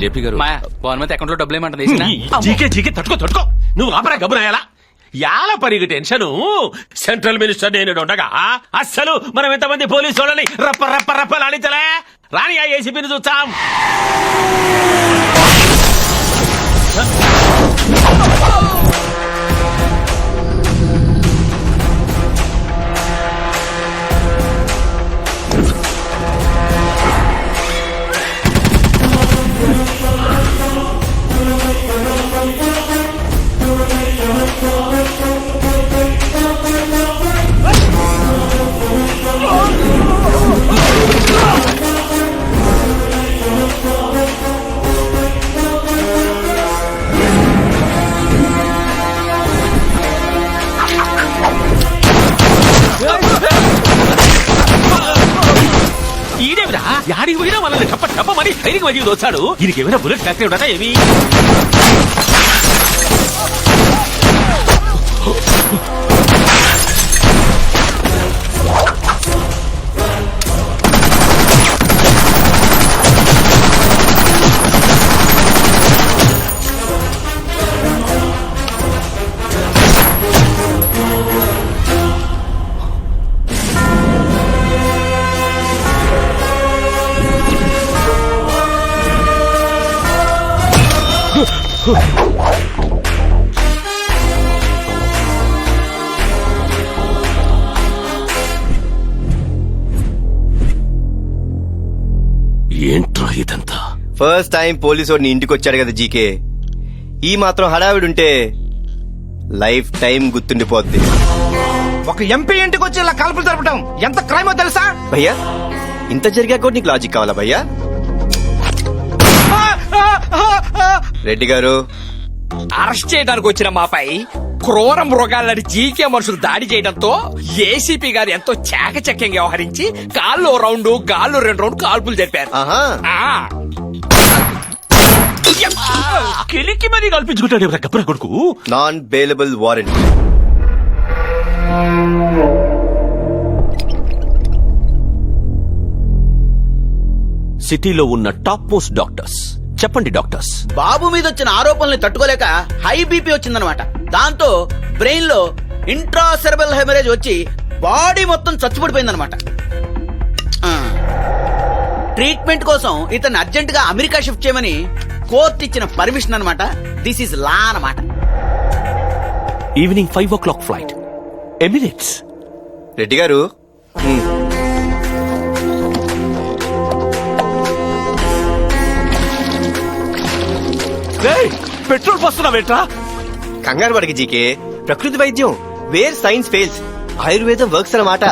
JP గారు. మా పవన్ అకౌంట్లో డబ్బులు ఏమంటుంది వేసినా? జీకే జీకే తట్టుకో తట్టుకో. నువ్వు ఆపరా గబురాయాలా? యాల పరిగి టెన్షన్. సెంట్రల్ మినిస్టర్ నేను ఉండగా అస్సలు మనం ఎంతమంది పోలీసు వాళ్ళని రప్ప రప్ప రప్ప లాడించలే. రాని ఆ ఏసీపీని చూస్తాం. టప్ప మరి వచ్చాడు దీనికి ఏమైనా బుల్లెట్ ఫ్యాక్టరీ ఉండదా ఏమి? ఏంట్రా ఇదంతా? ఫస్ట్ టైం పోలీసు వాడిని ఇంటికి వచ్చాడు కదా జీకే. ఈ మాత్రం హడావిడి ఉంటే లైఫ్ టైం గుర్తుండిపోద్ది. ఒక ఎంపీ ఇంటికి వచ్చి ఇలా కాల్పులు జరపడం ఎంత క్రైమో తెలుసా? భయ్యా ఇంత జరిగాక కూడా నీకు లాజిక్ కావాలా భయ్యా? రెడ్డి గారు. అరెస్ట్ చేయడానికి వచ్చిన మాపై క్రూర మృగాలని జీకే మనుషులు దాడి చేయడంతో ఏసీపీ గారు ఎంతో చాకచక్యంగా వ్యవహరించి కాళ్ళు రౌండ్ గాళ్ళు రెండు రౌండ్ కాల్పులు జరిపారు. కిలికి మరీ కల్పించుకుంటాడు గబ్బర కొడుకు? నాన్ బెయిలబుల్ వారెంట్ సిటీలో ఉన్న టాప్ మోస్ట్ డాక్టర్స్. చెప్పండి డాక్టర్స్. బాబు మీద వచ్చిన ఆరోపణల్ని తట్టుకోలేక హై బీపీ వచ్చిందనమాట దాంతో బ్రెయిన్లో ఇంట్రాసెరబల్ హెమరేజ్ వచ్చి బాడీ మొత్తం చచ్చుపడిపోయిందనమాట ఆ. ట్రీట్మెంట్ కోసం ఇతన్ని అర్జెంట్గా అమెరికా షిఫ్ట్ చేయమని కోర్టు ఇచ్చిన పర్మిషన్ అన్నమాట. దిస్ ఇస్ లా అన్నమాట. Evening five o'clock flight. Emirates. Reddy గారు. పెట్రోల్ పోస్తున్నావేట్రా? కంగారు పడికి జీకే. ప్రకృతి వైద్యం వేర్ సైన్స్ ఫెయిల్స్ ఆయుర్వేదం వర్క్స్ అన్నమాట.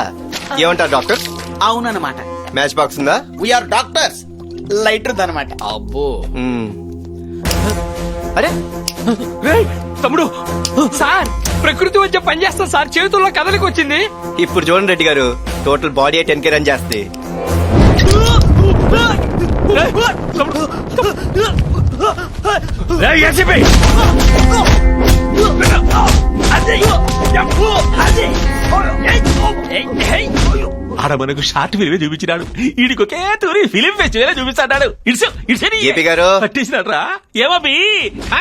ఏమంటారు డాక్టర్? అవునన్నమాట. మ్యాచ్ బాక్స్ ఉందా? వీఆర్ డాక్టర్స్ లైటర్ అనమాట అబ్బో. అరే! తమ్ముడు! సార్ ప్రకృతి వచ్చే పనిచేస్తాం సార్. చేతుల్లో కదలికి వచ్చింది. ఇప్పుడు చూడండి రెడ్డి గారు. Total body ten K run చేస్తే. తమ్ముడు, ఆడ మనకు షార్ట్ ఫిల్మే చూపించినాడు. ఈడికి ఒకే తూరి ఫిలిం ఫెస్టివల్ చూపిస్తాడు. ఇడ్సు ఇడ్సని జేపీ గారు. పట్టేసినాడు రా ఏమబ్బి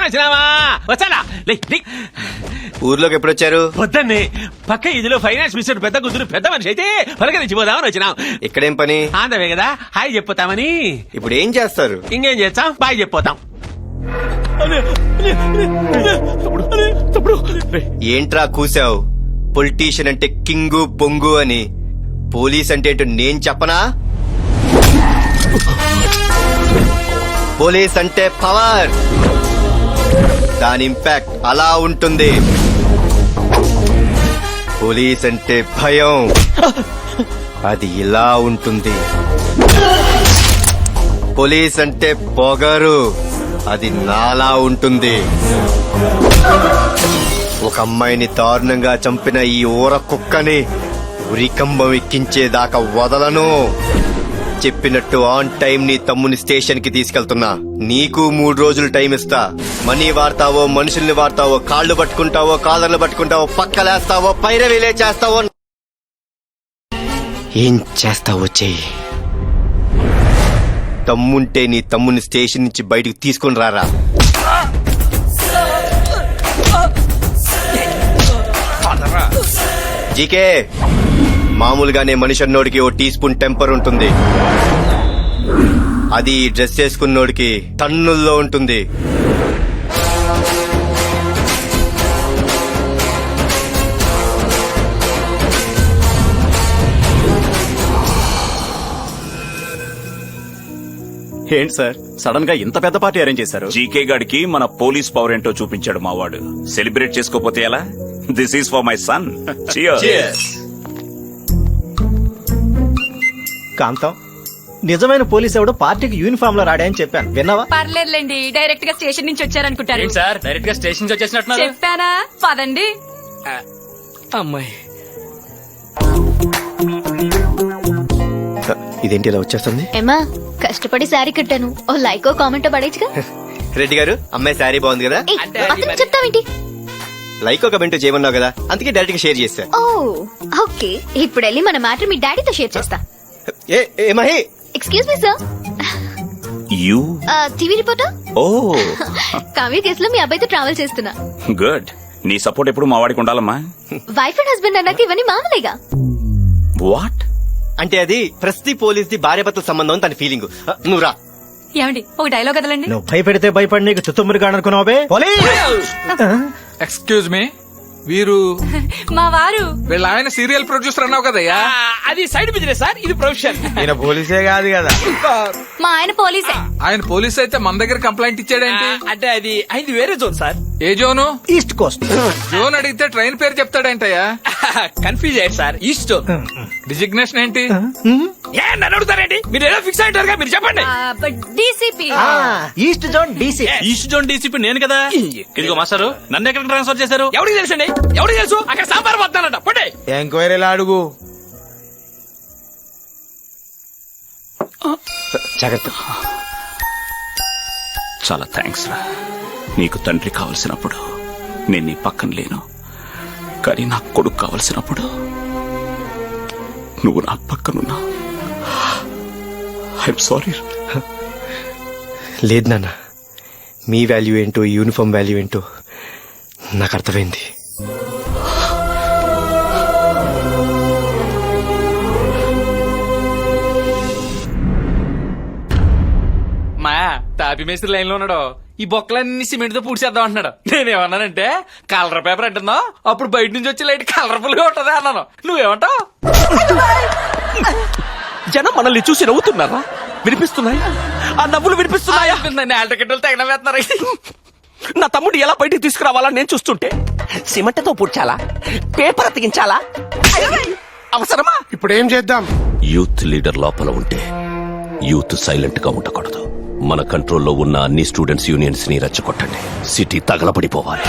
వచ్చినావా? లే. ఊర్లోకి ఎప్పుడు వచ్చారు వద్దన్నే పక్క ఇదిలో ఫైనాన్స్ మినిస్టర్ పెద్ద కూతురు పెద్ద మనిషి అయితే పలకరించిపోదామని వచ్చినాం. ఇక్కడేం పని? ఆందవే కదా. హాయ్ చెప్పిపోతామని ఇప్పుడు ఏం చేస్తారు? ఇంకేం చేస్తాం? బాయ్ చెప్పిపోతాం ఏంట్రా కూసావు? పొలిటీషియన్ అంటే కింగు బొంగు అని. పోలీస్ అంటే ఏంటో నేను చెప్పనా? పోలీస్ అంటే పవర్. దాని ఇంపాక్ట్ అలా ఉంటుంది. పోలీస్ అంటే భయం. అది ఇలా ఉంటుంది. పోలీస్ అంటే పొగరు. అది నాలా ఉంటుంది. ఒక అమ్మాయిని దారుణంగా చంపిన ఈ ఊర కుక్కని ఉరికంబం ఎక్కించేదాకా వదలను. చెప్పినట్టు ఆన్ టైం నీ తమ్ముని స్టేషన్కి తీసుకెళ్తున్నా. నీకు మూడు రోజులు టైం ఇస్తా. మనీ వాడతావో మనుషుల్ని వాడతావో కాళ్ళు పట్టుకుంటావో కాలర్లు పట్టుకుంటావో పక్కలేస్తావో పైరవిలే చేస్తావో ఏం చేస్తావో చెయ్యి. దమ్ముంటే నీ తమ్ముని స్టేషన్ నుంచి బయటకు తీసుకొని రారా. జీకే మామూలుగానే మనిషి అన్నోడికి ఓ టీ స్పూన్ టెంపర్ ఉంటుంది. అది డ్రెస్ చేసుకున్నోడికి టన్నుల్లో ఉంటుంది. ఏంటి సార్? సడన్గా ఇంత పెద్ద పార్టీ అరేంజ్ చేశారు? జీకే గాడికి మన పోలీస్ పవర్ ఏంటో చూపించాడు మావాడు. సెలబ్రేట్ చేసుకోపోతే ఎలా? This is for my son Kantham నిజమైన పోలీస్ ఎవడో పార్టీకి యూనిఫామ్లో రాడాయని చెప్పాను. విన్నావా? పర్లేదులేండి డైరెక్ట్గా స్టేషన్ నుంచి వచ్చారనుకుంటారు. సార్? డైరెక్ట్గా స్టేషన్ నుంచి వచ్చేసినట్టున్నారు? చెప్పానా? పదండి. అమ్మాయి. ఇదేంటి ఇలా వచ్చేస్తుంది? ఏమా కష్టపడి శారీ కట్టాను. ఓ లైక్ కామెంట్ పడేచ్చుగా రెడ్డి గారు అమ్మాయి శారీ బాగుంది కదా? ఏయ్, అతను చెప్తావేంటి? లైక్ ఒక బెంటో చేయమన్నావు కదా అందుకే డైరెక్ట్గా షేర్ చేశా. Oh okay. ఇప్పుడు వెళ్ళి మన మ్యాటర్ మీ డాడీతో షేర్ చేస్తా. ఏ ఏ Mahi! Excuse me sir U TV reporter ఓ. కావ్య కేసులో మీ అబ్బాయితో ట్రావెల్ చేస్తున్నా. గుడ్. నీ సపోర్ట్ ఎప్పుడు మా వాడికి ఉండాలమ్మా? వైఫ్ అండ్ హస్బెండ్ అన్నాక ఇవన్నీ మామూలేగా. వాట్ అంటే అది ప్రస్తుతి పోలీస్ ది భార్యాభర్తల సంబంధం తన ఫీలింగ్ నువ్వు రా. ఏమండి ఒక డైలాగ్ వదలండి నువ్వు భయపెడితే భయపడి నీకు చుత్తుమ్మరిగా అనుకున్నావే? ఎక్స్క్యూజ్ మీ వీరు మా వారు. వీళ్ళ ఆయన సీరియల్ ప్రొడ్యూసర్ అన్నావు కదయ్యా? అది సైడ్ బిజినెస్ సార్ ఇది ప్రొఫెషన్ ఈయన పోలీసే కాదు కదా. మా ఆయన పోలీసే. ఆయన పోలీస్ అయితే మన దగ్గర కంప్లైంట్ ఇచ్చాడేంటి? అంటే అది అయింది వేరే జోన్ సార్. ఏ జోను? East coast. జోన్ అడిగితే ట్రైన్ పేరు చెప్తాడేంటయ్యా? కన్ఫ్యూజ్ అయ్యారు సార్. East zone. డిజిగ్నేషన్ ఏంటి? ఏ నన్ను అడుగుతారేంటి? మీరు ఏదో ఫిక్స్ అయ్యారుగా మీరు చెప్పండి. DCP east zone DC east zone DCP నేను కదా? ఇదిగో మాస్టారు నన్ను ఎక్కడ ట్రాన్స్ఫర్ చేశారు? ఎవరికి తెలుసండి? ఎవరికి తెలుసు? అక్కడ సాంబార్ వస్తానంట పడే. ఎంక్వైరీలా అడుగు? జాగ్రత్త. చాలా థ్యాంక్స్ రా. నీకు తండ్రి కావలసినప్పుడు నేను నీ పక్కన లేను. కానీ నాకు కొడుకు కావలసినప్పుడు నువ్వు నా పక్కనున్నా. ఐఎమ్ సారీ లేదు నాన్న. మీ వాల్యూ ఏంటో యూనిఫామ్ వాల్యూ ఏంటో నాకు అర్థమైంది. మా తాపి మేస్త్రి లైన్లో ఉన్నాడు. ఈ బొక్కలన్నీ సిమెంట్తో పూడ్చేద్దాం అంటున్నాడు. నేనేమన్నానంటే కలర్ పేపర్ అంటున్నావు అప్పుడు బయట నుంచి వచ్చి లైట్ కలర్ఫుల్గా ఉంటది అన్నాను. నువ్వేమంటావు? జనం మనల్ని చూసి నవ్వుతున్నారా? వినిపిస్తున్నాయి? ఆ నవ్వులు వినిపిస్తున్నాయా? నేల టికెట్లు తగిన వేస్తున్నారు నా తమ్ముడు ఎలా బయటికి తీసుకురావాలని నేను చూస్తుంటే సిమెంట్తో పూడ్చాలా? పేపర్ అతికించాలా? అవసరమా? ఇప్పుడు ఏం చేద్దాం? యూత్ లీడర్ లోపల ఉంటే యూత్ సైలెంట్గా ఉండకూడదు. మన కంట్రోల్లో ఉన్న అన్ని స్టూడెంట్స్ యూనియన్స్ని రెచ్చగొట్టండి. సిటీ తగలబడిపోవాలి.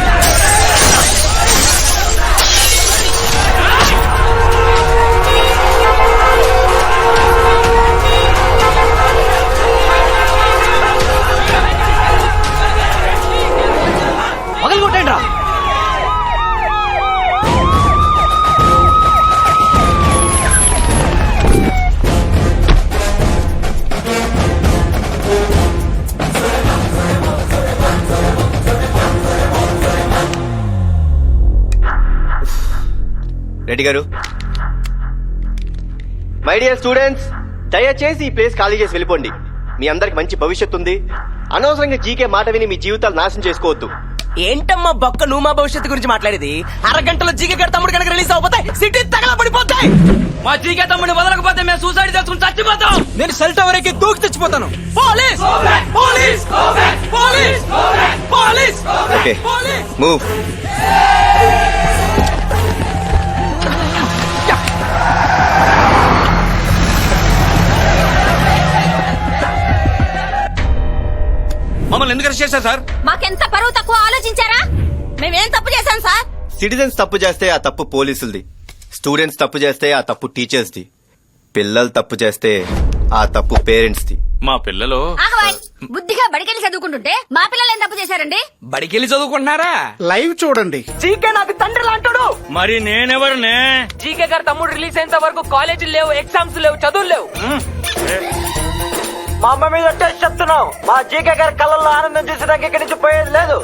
రెడ్డి గారు. మై డియర్ స్టూడెంట్స్ దయచేసి ఈ ప్లేస్ ఖాళీ చేసి వెళ్ళిపోండి. మీ అందరికి మంచి భవిష్యత్తు ఉంది. అనవసరంగా జీకే మాట విని మీ జీవితాలు నాశనం చేసుకోవద్దు. ఏంటమ్మా బొక్క నువ్వు మా భవిష్యత్తు గురించి మాట్లాడేది? అరగంటలో జీకే గడ తమ్ముడు కనుక రిలీజ్ అవుతాయి సిటీ తగలబడిపోతాయి మా జీకే తమ్ముడిని వదలకపోతే మేము సూసైడ్ చేసుకుని చచ్చిపోతాం. నేను సెల్ టవర్ ఎక్కి దూకి తెచ్చిపోతాను. Police! Police! Police! Police! Move ఎందుకు అరెస్ట్ చేశారు సార్? మాకెంత పరువు తక్కువ ఆలోచించారా? మేమేం తప్పు చేశాం సార్? సిటిజన్స్ తప్పు చేస్తే ఆ తప్పు పోలీసులది. స్టూడెంట్స్ తప్పు చేస్తే ఆ తప్పు టీచర్స్ది. పిల్లలు తప్పు చేస్తే ఆ తప్పు పేరెంట్స్ది. మా పిల్లలు బుద్ధిగా బడికెళ్ళి చదువుకుంటుంటే మా పిల్లలు ఏం తప్పు చేశారండి? బడికెళ్ళి చదువుకుంటున్నారా? లైవ్ చూడండి. జీకే నాకు తండ్రి లాంటాడు. మరి నేనెవరినే? జీకే గారు తమ్ముడు రిలీజ్ అయ్యేంత వరకు కాలేజీలు లేవు ఎగ్జామ్స్ లేవు చదువులు లేవు. మా అమ్మ మీద టెస్ట్ చెప్తున్నావు. మా జీకే గారి కళ్ళల్లో ఆనందం చూసేదానికి ఇక్కడి నుంచి పోయేది లేదు.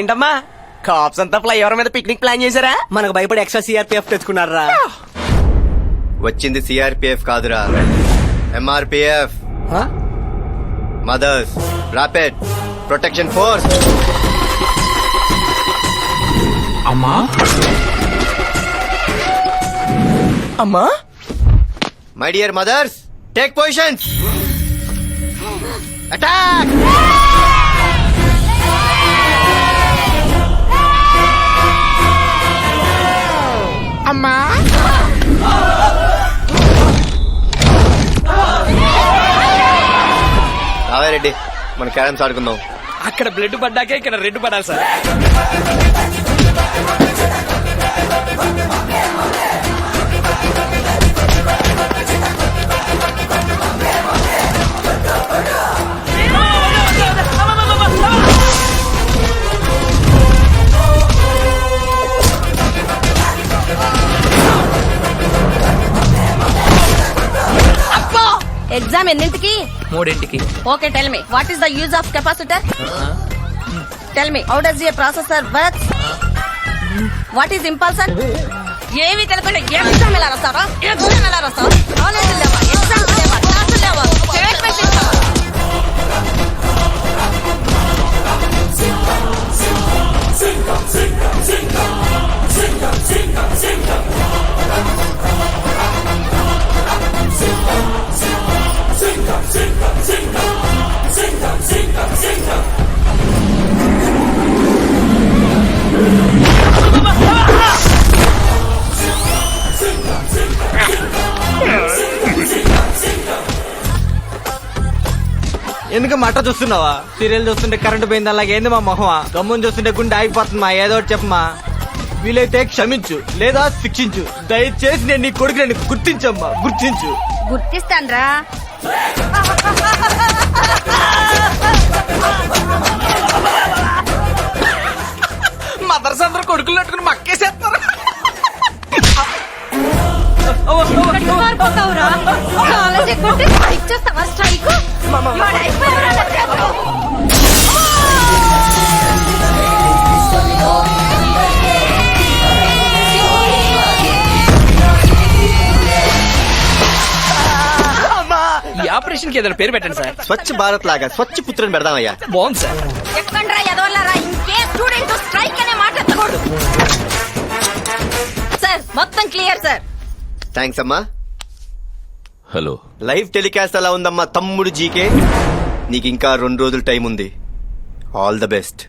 ఏంటమ్మా? కాప్స్ అంతా ఫ్లైఓవర్ మీద పిక్నిక్ ప్లాన్ చేశారా? మనకు భయపడి ఎక్స్ట్రా సిఆర్పిఎఫ్ తెచ్చుకున్నారా? వచ్చింది సిఆర్పిఎఫ్ కాదురా. MRPF mothers rapid protection force అమ్మా? అమ్మా? My dear mothers take positions attack Ravareddy మన క్యారమ్స్ ఆడుకుందాం. అక్కడ బ్లడ్ పడ్డాకే ఇక్కడ రెడ్ పడాలి సార్. ఎగ్జామ్ ఎన్నింటికి? మూడింటికి. Okay tell me what is the use of capacitor tell me how does a processor work what is impulser ఏవి తెలియకుండా exam ఎలా రాస్తారా? ఎగ్జామ్ ఎలా రాస్తారా? ఎగ్జామ్ లేవా ఎందుకు మట చూస్తున్నావా? సీరియల్ చూస్తుంటే కరెంట్ పోయింది అలాగే ఏంది మా మొహమా? గమ్ముని చూస్తుంటే గుండె ఆగిపోతుందమ్మా ఏదో ఒకటి చెప్పమా వీలైతే క్షమించు లేదా శిక్షించు. దయచేసి నేను నీ కొడుకు నేను గుర్తించమ్మా గుర్తించు. గుర్తిస్తాన్రా. స్ట్రైక్? ఈ ఆపరేషన్కి ఏదైనా పేరు పెట్టండి సార్. స్వచ్ఛ భారత్ లాగా స్వచ్ఛ పుత్రని పెడదామయ్యా. బాగుంది సార్. ఎక్కండ్రా ఎదవల్లారా ఇంకే స్టూడెంట్ స్ట్రైక్ అనే మాట ఎత్తకూడదు. సార్ మొత్తం క్లియర్ సార్. థ్యాంక్స్ అమ్మా. హలో. లైవ్ టెలికాస్ట్ అలా ఉందమ్మా తమ్ముడు జీకే. నీకు ఇంకా రెండు రోజులు టైం ఉంది ఆల్ ద బెస్ట్